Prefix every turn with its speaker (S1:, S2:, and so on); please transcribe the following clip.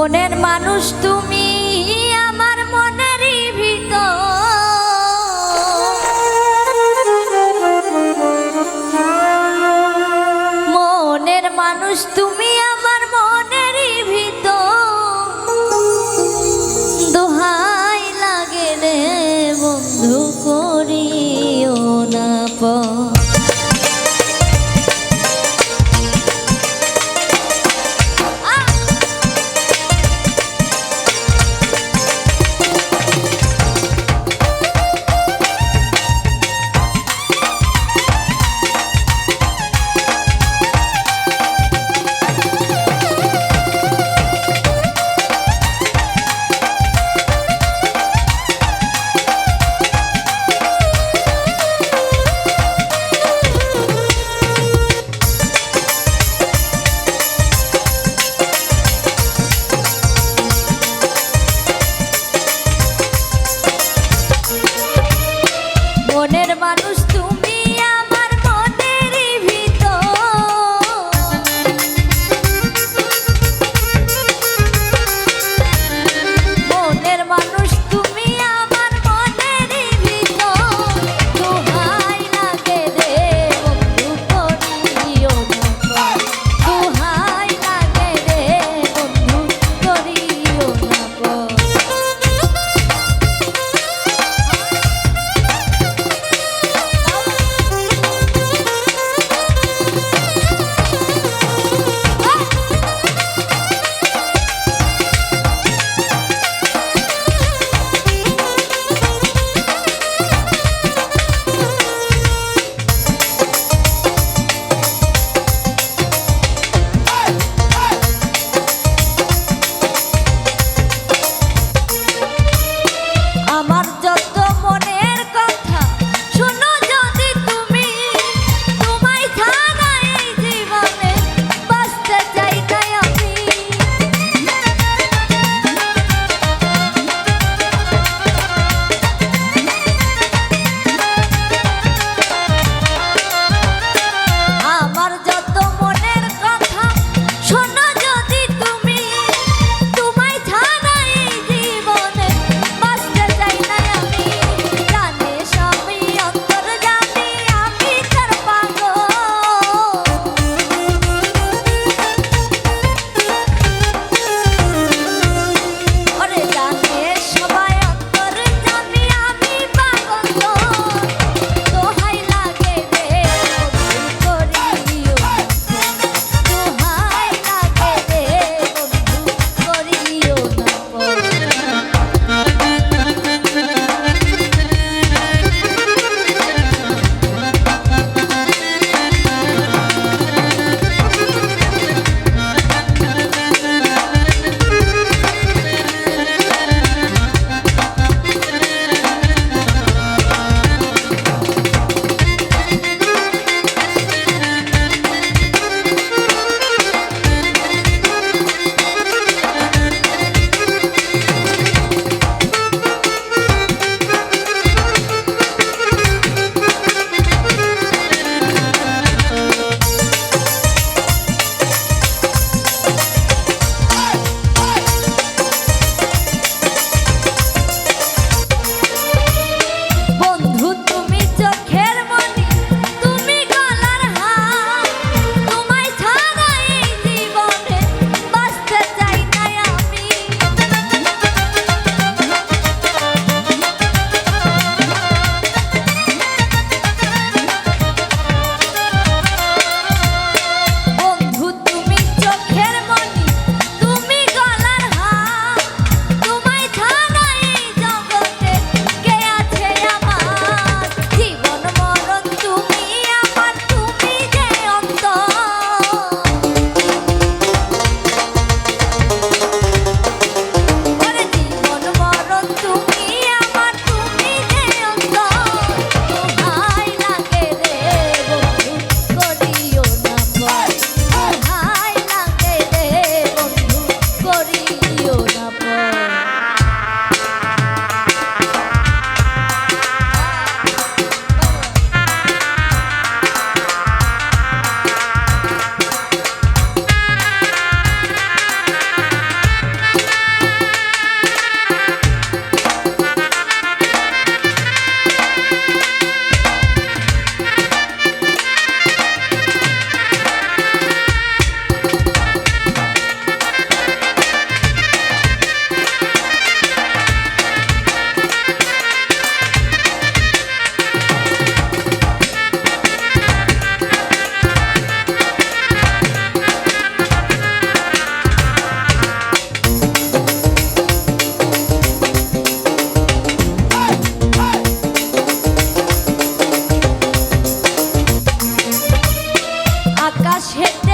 S1: মনের মানুষ তুমি আমার ভিতর। মনের মানুষ তুমি আমার মনের ভিতর। দোহাই লাগে রে বন্ধু, করিও না পর আকাশেতে